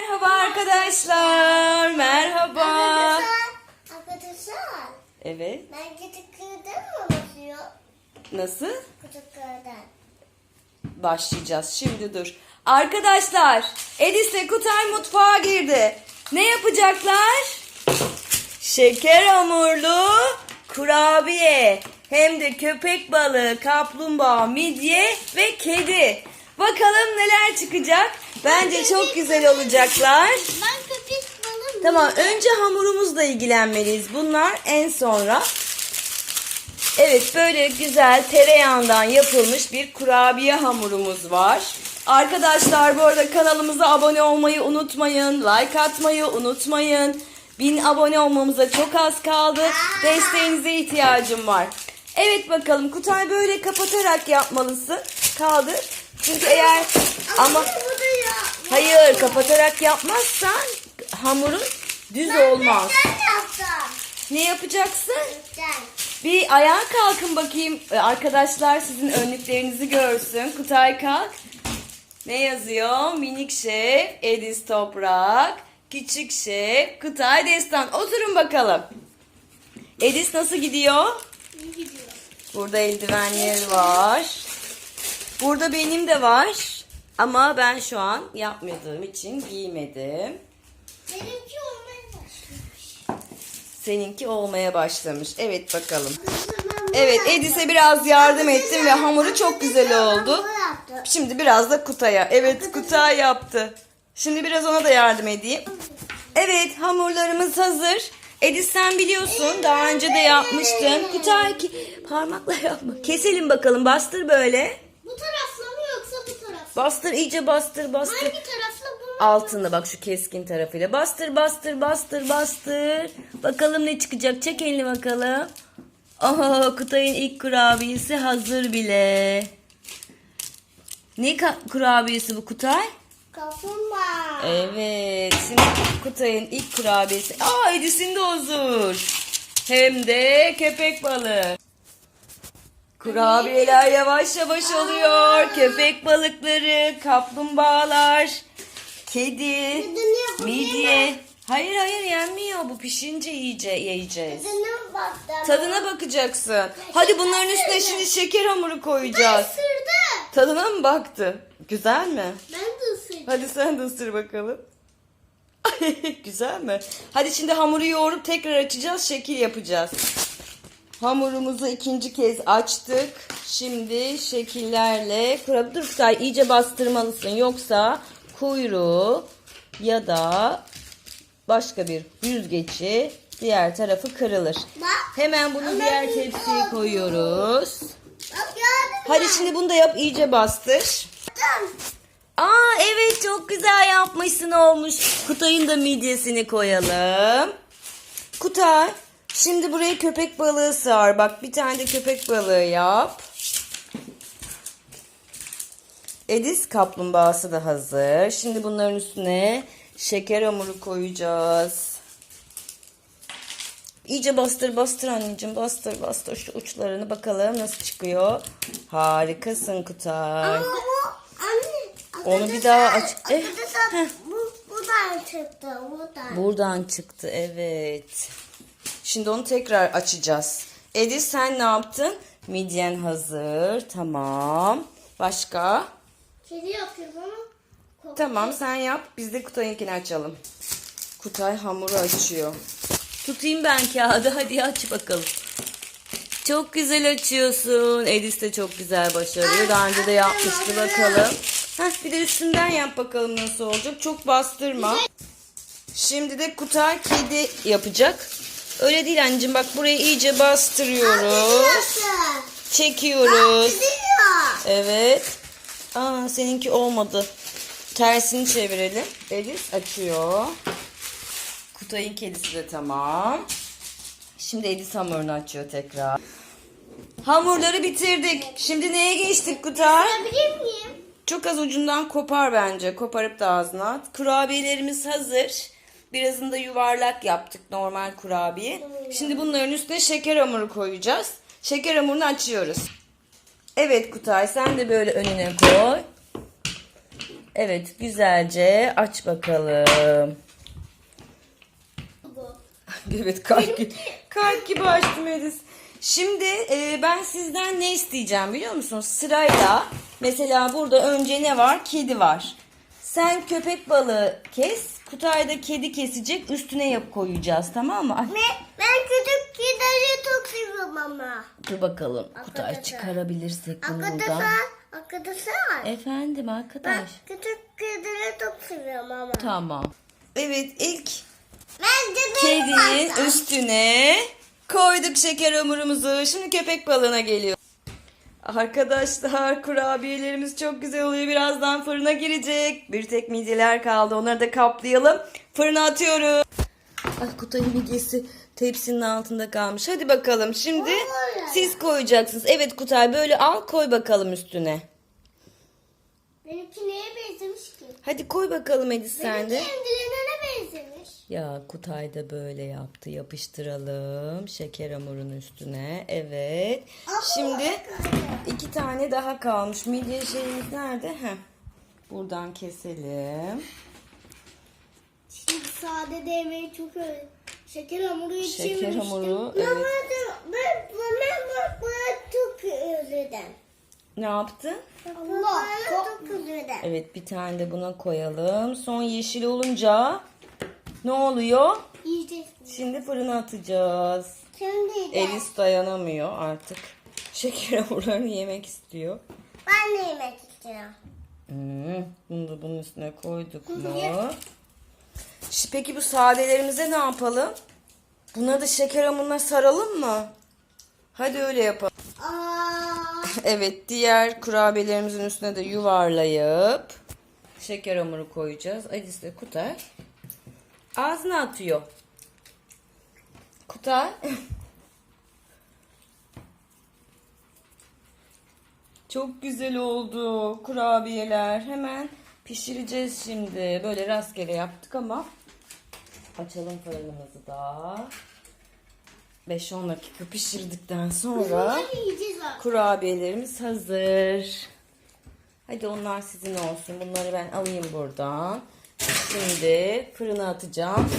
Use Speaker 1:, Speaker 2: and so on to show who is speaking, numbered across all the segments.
Speaker 1: Merhaba arkadaşlar. Merhaba.
Speaker 2: Arkadaşlar,
Speaker 1: Evet.
Speaker 2: ben küçük kırdan mı basıyor?
Speaker 1: Nasıl?
Speaker 2: Küçük kırdan.
Speaker 1: Başlayacağız. Şimdi dur. Arkadaşlar, Edis'le Kutay mutfağa girdi. Ne yapacaklar? Şeker hamurlu kurabiye. Hem de köpek balığı, kaplumbağa, midye ve kedi. Bakalım neler çıkacak. Bence çok güzel olacaklar.
Speaker 2: Ben köpek balığı
Speaker 1: Tamam önce hamurumuzla ilgilenmeliyiz. Bunlar en sonra. Evet böyle güzel tereyağından yapılmış bir kurabiye hamurumuz var. Arkadaşlar bu arada kanalımıza abone olmayı unutmayın. Like atmayı unutmayın. Bin abone olmamıza çok az kaldı. Desteğinize ihtiyacım var. Evet bakalım Kutay böyle kapatarak yapmalısın. Kaldır. Çünkü eğer ama hayır kapatarak yapmazsan hamurun düz olmaz. Ne yapacaksın? Bir ayağa kalkın bakayım. Ee, Arkadaşlar sizin önlüklerinizi görsün. Kutay kalk. Ne yazıyor? Minik şef, Edis Toprak, küçük şef, Kutay Destan. Oturun bakalım. Edis nasıl gidiyor?
Speaker 2: İyi gidiyor.
Speaker 1: Burada eldivenleri var. Burada benim de var. Ama ben şu an yapmadığım için giymedim.
Speaker 2: Benimki olmaya başlamış.
Speaker 1: Seninki olmaya başlamış. Evet bakalım. Evet Edis'e biraz yardım ettim ve hamuru çok güzel oldu. Şimdi biraz da Kutay'a. Evet Kutay yaptı. Şimdi biraz ona da yardım edeyim. Evet hamurlarımız hazır. Edis sen biliyorsun daha önce de yapmıştın. Kutay ki parmakla yapma. Keselim bakalım bastır böyle.
Speaker 2: Bu tarafla mı yoksa bu tarafla?
Speaker 1: Bastır iyice bastır bastır.
Speaker 2: Hangi tarafla bu?
Speaker 1: Altında bak şu keskin tarafıyla. Bastır bastır bastır bastır. Bakalım ne çıkacak. Çek elini bakalım. Oho Kutay'ın ilk kurabiyesi hazır bile. Ne kurabiyesi bu Kutay?
Speaker 2: Kaplumbağa.
Speaker 1: Evet. Şimdi Kutay'ın ilk kurabiyesi. Aa Edis'in de hazır. Hem de köpek balığı. Kurabiyeler yavaş yavaş oluyor. Köpek balıkları, kaplumbağalar, kedi, midye. Hayır hayır yenmiyor. Bu pişince iyice yiyeceğiz.
Speaker 2: Tadına.
Speaker 1: Tadına bakacaksın. Hadi bunların üstüne şimdi şeker hamuru koyacağız. Tadına mı baktı? Güzel mi?
Speaker 2: Ben.
Speaker 1: Hadi sen de ısır bakalım. Güzel mi? Hadi şimdi hamuru yoğurup tekrar açacağız. Şekil yapacağız. Hamurumuzu ikinci kez açtık. Şimdi şekillerle kurab dur Kutay iyice bastırmalısın. Yoksa kuyruğu ya da başka bir yüzgeci diğer tarafı kırılır.
Speaker 2: Bak.
Speaker 1: Hemen bunu diğer tepsiye koyuyoruz.
Speaker 2: Bak
Speaker 1: Hadi şimdi bunu da yap iyice bastır.
Speaker 2: mü?
Speaker 1: Aa evet çok güzel yapmışsın olmuş. Kutay'ın da midyesini koyalım. Kutay şimdi buraya köpek balığı sar. Bak bir tane de köpek balığı yap. Edis kaplumbağası da hazır. Şimdi bunların üstüne şeker hamuru koyacağız. İyice bastır bastır anneciğim bastır bastır şu uçlarını bakalım nasıl çıkıyor. Harikasın Kutay.
Speaker 2: Anne.
Speaker 1: Onu bir daha aç. Eh, heh.
Speaker 2: bu buradan çıktı. Buradan.
Speaker 1: Buradan çıktı evet. Şimdi onu tekrar açacağız. Edis sen ne yaptın? Midyen hazır. Tamam. Başka?
Speaker 2: Kedi yapıyorum ama.
Speaker 1: Tamam sen yap. Biz de Kutay'ınkini açalım. Kutay hamuru açıyor. Tutayım ben kağıdı. Hadi aç bakalım. Çok güzel açıyorsun. Edis de çok güzel başarıyor. Daha önce de yapmıştı bakalım. Heh, bir de üstünden yap bakalım nasıl olacak. Çok bastırma. Şimdi de Kutay kedi yapacak. Öyle değil anneciğim bak burayı iyice bastırıyoruz. Çekiyoruz. Evet. Aa seninki olmadı. Tersini çevirelim. Edis açıyor. Kutay'ın kedisi de tamam. Şimdi Edis hamurunu açıyor tekrar. Hamurları bitirdik. Şimdi neye geçtik Kutay?
Speaker 2: Yapabilir miyim?
Speaker 1: Çok az ucundan kopar bence. Koparıp da ağzına at. Kurabiyelerimiz hazır. Birazını da yuvarlak yaptık normal kurabiye. Şimdi bunların üstüne şeker hamuru koyacağız. Şeker hamurunu açıyoruz. Evet Kutay sen de böyle önüne koy. Evet güzelce aç bakalım. Evet kalp gibi, kalp gibi açtım Edis. Şimdi e, ben sizden ne isteyeceğim biliyor musunuz? Sırayla mesela burada önce ne var? Kedi var. Sen köpek balığı kes. Kutayda kedi kesecek. Üstüne yap koyacağız tamam mı? Ay,
Speaker 2: Ben, ben küçük kedileri çok seviyorum ama.
Speaker 1: dur bakalım. Kutay
Speaker 2: Arkadaşlar.
Speaker 1: çıkarabilirsek bunu buradan.
Speaker 2: Arkadaşlar, arkadaşlar.
Speaker 1: Efendim
Speaker 2: Ben
Speaker 1: arkadaş.
Speaker 2: küçük kedileri çok seviyorum ama.
Speaker 1: Tamam. Evet ilk
Speaker 2: Ben de
Speaker 1: kedinin üstüne koyduk şeker hamurumuzu. Şimdi köpek balığına geliyor. Arkadaşlar kurabiyelerimiz çok güzel oluyor. Birazdan fırına girecek. Bir tek midyeler kaldı. Onları da kaplayalım. Fırına atıyorum. Ay Kutay'ın midyesi tepsinin altında kalmış. Hadi bakalım şimdi siz koyacaksınız. Evet Kutay böyle al koy bakalım üstüne.
Speaker 2: Benimki neye benzemiş ki?
Speaker 1: Hadi koy bakalım Edis sen de.
Speaker 2: Benimki.
Speaker 1: Ya Kutay da böyle yaptı. Yapıştıralım şeker hamurun üstüne. Evet. Şimdi iki tane daha kalmış. Midye şeyimiz nerede? Heh. Buradan keselim.
Speaker 2: Şimdi sade demeyi çok öyle. Şeker hamuru için
Speaker 1: Şeker hamuru, evet.
Speaker 2: ben, ben, ben, ben çok özledim.
Speaker 1: Ne yaptın?
Speaker 2: Allah çok özledim.
Speaker 1: Evet bir tane de buna koyalım. Son yeşil olunca ne oluyor?
Speaker 2: Yiyeceğiz.
Speaker 1: Şimdi fırına atacağız.
Speaker 2: Şimdi
Speaker 1: Elis dayanamıyor artık. Şeker hamurlarını yemek istiyor.
Speaker 2: ben de yemek istiyorum.
Speaker 1: Hmm, bunu da bunun üstüne koyduk mu? Peki bu sadelerimize ne yapalım? Buna da şeker hamuruna saralım mı? Hadi öyle yapalım.
Speaker 2: Aa,
Speaker 1: Evet diğer kurabiyelerimizin üstüne de yuvarlayıp şeker hamuru koyacağız. Adis de Kutay ağzına atıyor. Kutay. Çok güzel oldu kurabiyeler. Hemen pişireceğiz şimdi. Böyle rastgele yaptık ama açalım fırınımızı da. 5-10 dakika pişirdikten sonra kurabiyelerimiz hazır. Hadi onlar sizin olsun. Bunları ben alayım buradan. Şimdi fırına atacağım.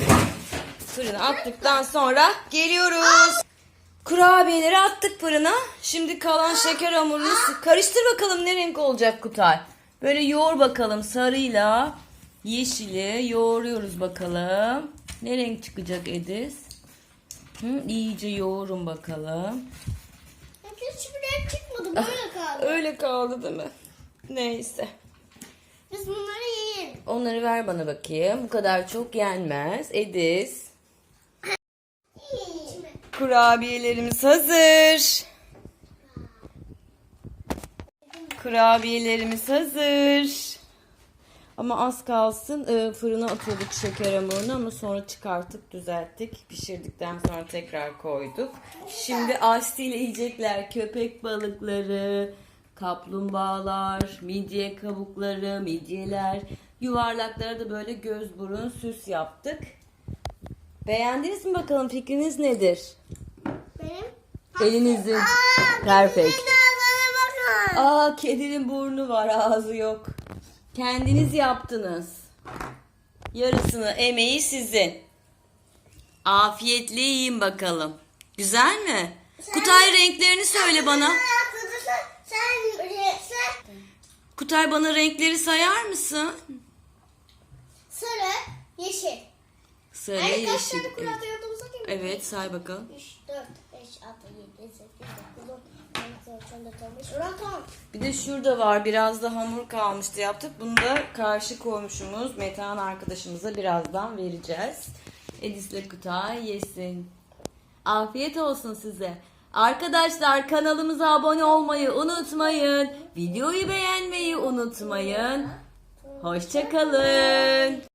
Speaker 1: Fırına attıktan sonra geliyoruz. Kurabiyeleri attık fırına. Şimdi kalan şeker hamurunu karıştır bakalım ne renk olacak Kutay. Böyle yoğur bakalım sarıyla yeşili yoğuruyoruz bakalım. Ne renk çıkacak Edis? Hı, iyice yoğurun bakalım.
Speaker 2: Hiçbir renk çıkmadı böyle kaldı.
Speaker 1: Öyle kaldı değil mi? Neyse.
Speaker 2: Biz bunları yiyelim.
Speaker 1: Onları ver bana bakayım. Bu kadar çok yenmez. Edis. Kurabiyelerimiz hazır. Kurabiyelerimiz hazır. Ama az kalsın e, fırına atıyorduk şeker hamurunu ama sonra çıkartıp düzelttik. Pişirdikten sonra tekrar koyduk. Şimdi Asti ile yiyecekler köpek balıkları, kaplumbağalar, midye kabukları, midyeler. Yuvarlaklara da böyle göz burun süs yaptık. Beğendiniz mi bakalım fikriniz nedir?
Speaker 2: Benim.
Speaker 1: Elinizin perfect.
Speaker 2: Bana bakın.
Speaker 1: Aa kedinin burnu var ağzı yok. Kendiniz yaptınız. Yarısını emeği sizin. Afiyetle yiyin bakalım. Güzel mi? Kutay renklerini söyle bana.
Speaker 2: Arkadaşlar sen, sen
Speaker 1: Kutay bana renkleri sayar mısın?
Speaker 2: sarı, yeşil.
Speaker 1: Sarı,
Speaker 2: kaç
Speaker 1: yeşil.
Speaker 2: tane
Speaker 1: Evet. say bakalım.
Speaker 2: 3, 4, 5, 6, 7, 8, 9, 10, 12, 13, 14, 15, 16, 10.
Speaker 1: Bir de şurada var biraz da hamur kalmıştı yaptık. Bunu da karşı komşumuz Metehan arkadaşımıza birazdan vereceğiz. Edis'le Kutay yesin. Afiyet olsun size. Arkadaşlar kanalımıza abone olmayı unutmayın. Videoyu beğenmeyi unutmayın. Hoşçakalın.